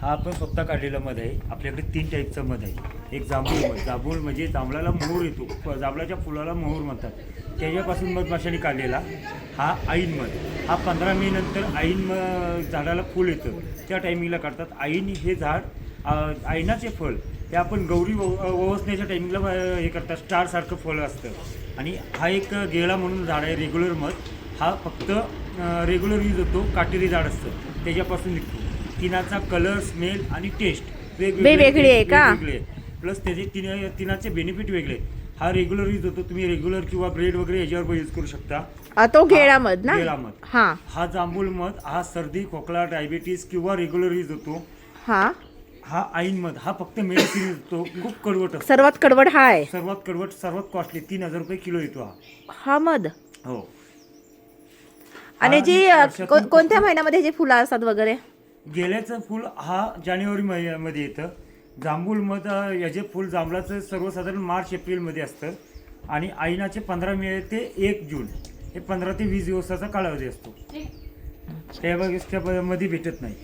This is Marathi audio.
हा आपण स्वतः काढलेला मध आहे. आपल्याकडे तीन टाईपचा मध आहे. एक जांभूळ मध. जांभूळ म्हणजे जांभळाला मोहर येतो. जांभळाच्या फुलाला मोहर म्हणतात. त्याच्यापासून मधमाशाने काढलेला हा ऐन मध. हा पंधरा मे नंतर ऐन म झाडाला फुल येतं. त्या टायमिंगला काढतात. आईन हे झाड आईनाचे ऐनाचे फळ ते आपण गौरी व ओवसण्याच्या टायमिंगला हे करतात. स्टारसारखं फळ असतं. आणि हा एक गेळा म्हणून झाड आहे रेग्युलर मध. हा फक्त रेग्युलर यूज होतो. काटेरी झाड असतं. त्याच्यापासून निघतो. तिनाचा कलर स्मेल आणि टेस्ट वेगवेगळी आहे का? प्लस त्याचे तिन तिनाचे बेनिफिट वेगळे. हा रेग्युलर यूज होतो. तुम्ही रेग्युलर किंवा ब्रेड वगैरे याच्यावर यूज करू शकता. तो घेळामध ना? गेळामध. हा. हा जांभूळ मध हा सर्दी खोकला डायबिटीस किंवा रेग्युलर यूज होतो. हा. हा आईन मध. हा फक्त मेडिसिन यूज होतो. खूप कडवट सर्वात कडवट हा आहे. सर्वात कडवट सर्वात कॉस्टली तीन हजार रुपये किलो येतो हा. हा मध. हो. आणि जी कोणत्या महिन्यामध्ये जे फुलं असतात वगैरे? गेल्याचं फूल हा जानेवारी महिन्यामध्ये येतं. जांभूळ मध याचे फूल जांभळाचं सर्वसाधारण मार्च एप्रिलमध्ये असतं. आणि आईनाचे पंधरा मे ते एक जून हे पंधरा ते वीस दिवसाचा कालावधी असतो. त्या मध्ये भेटत नाही.